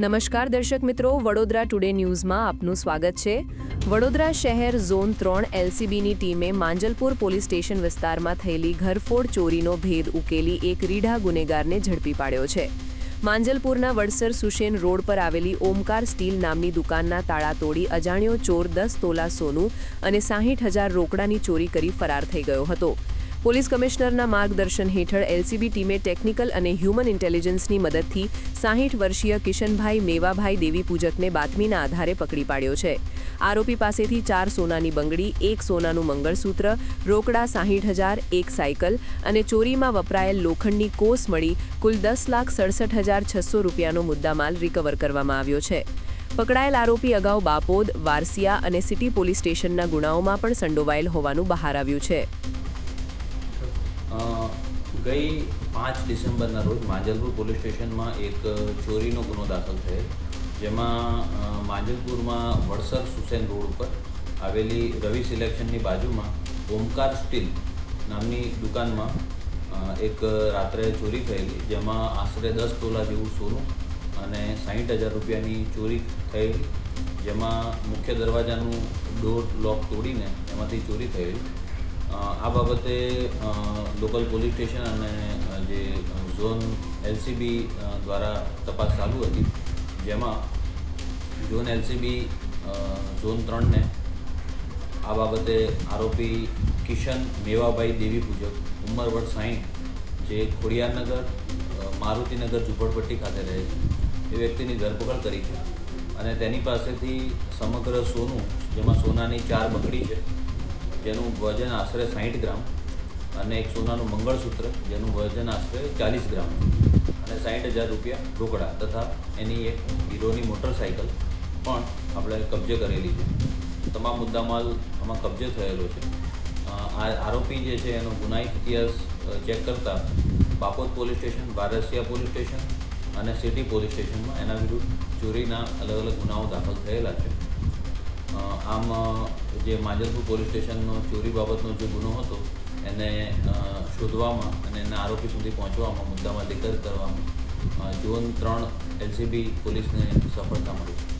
નમસ્કાર દર્શક મિત્રો, વડોદરા ટુડે ન્યૂઝમાં આપનું સ્વાગત છે. વડોદરા શહેર ઝોન ત્રણ એલસીબીની ટીમે માંજલપુર પોલીસ સ્ટેશન વિસ્તારમાં થયેલી ઘરફોડ ચોરીનો ભેદ ઉકેલી એક રીઢા ગુનેગારને ઝડપી પાડ્યો છે. માંજલપુરના વડસર સુશેન રોડ પર આવેલી ઓમકાર સ્ટીલ નામની દુકાનના તાળા તોડી અજાણ્યો ચોર દસ તોલા સોનું અને સાહીઠ હજાર રોકડાની ચોરી કરી ફરાર થઈ ગયો હતો. પોલીસ કમિશનરના માર્ગદર્શન હેઠળ એલસીબી ટીમે ટેકનિકલ અને હ્યુમન ઇન્ટેલિજન્સની મદદથી સાહીઠ વર્ષીય કિશનભાઈ મેવાભાઈ દેવી પૂજકને બાતમીના આધારે પકડી પાડ્યો છે. આરોપી પાસેથી ચાર સોનાની બંગડી, એક સોનાનું મંગળસૂત્ર, રોકડા સાહીઠ હજાર, એક સાયકલ અને ચોરીમાં વપરાયેલ લોખંડની કોસ મળી કુલ દસ લાખ સડસઠ હજાર છસો રૂપિયાનો મુદ્દામાલ રિકવર કરવામાં આવ્યો છે. પકડાયેલ આરોપી અગાઉ બાપોદ, વારસિયા અને સિટી પોલીસ સ્ટેશનના ગુનાઓમાં પણ સંડોવાયેલ હોવાનું બહાર આવ્યું છે. ગઈ પાંચ ડિસેમ્બરના રોજ માંજલપુર પોલીસ સ્ટેશનમાં એક ચોરીનો ગુનો દાખલ થયેલ. જેમાં માંજલપુરમાં વડસર સુસેન રોડ ઉપર આવેલી રવિ સિલેક્શનની બાજુમાં ઓમકાર સ્ટીલ નામની દુકાનમાં એક રાત્રે ચોરી થયેલી, જેમાં આશરે દસ તોલા જેવું સોનું અને સાહીઠ હજાર રૂપિયાની ચોરી થયેલી, જેમાં મુખ્ય દરવાજાનું ડોર લોક તોડીને એમાંથી ચોરી થયેલી. આ બાબતે લોકલ પોલીસ સ્ટેશન અને જે ઝોન એલસીબી દ્વારા તપાસ ચાલુ હતી, જેમાં ઝોન એલસીબી ઝોન ત્રણને આ બાબતે આરોપી કિશન મેવાભાઈ દેવી પૂજક, ઉંમર વર્ષ સાહીઠ જે ખોડિયારનગર મારુતિનગર ઝુંપડપટ્ટી ખાતે રહે છે. એ વ્યક્તિની ધરપકડ કરી છે અને તેની પાસેથી સમગ્ર સોનું, જેમાં સોનાની ચાર બંગડી છે જેનું વજન આશરે સાહીઠ ગ્રામ અને એક સોનાનું મંગળસૂત્ર જેનું વજન આશરે ચાલીસ ગ્રામ અને સાહીઠ હજાર રૂપિયા રોકડા તથા એની એક હીરોની મોટરસાઇકલ પણ આપણે કબજે કરેલી છે. તમામ મુદ્દામાલ આમાં કબજે થયેલો છે. આરોપી જે છે એનો ગુનાહિત ઇતિહાસ ચેક કરતાં Bapod police station Barsiya police station અને સિટી પોલીસ સ્ટેશનમાં એના વિરુદ્ધ ચોરીના અલગ અલગ ગુનાઓ દાખલ થયેલા છે. આમ જે માંજલપુર પોલીસ સ્ટેશનનો ચોરી બાબતનો જે ગુનો હતો, એને શોધવામાં અને એના આરોપી સુધી પહોંચવામાં, મુદ્દામાં દેખર કરવામાં ઝોન ત્રણ એલસીબી પોલીસને સફળતા મળી.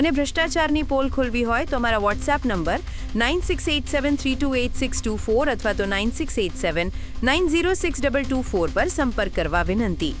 અને ભ્રષ્ટાચારની પોલ ખોલવી હોય તો અમારા WhatsApp number nine six eight seven three two eight six two four અથવા તો nine six eight seven nine zero six double two four પર સંપર્ક કરવા વિનંતી.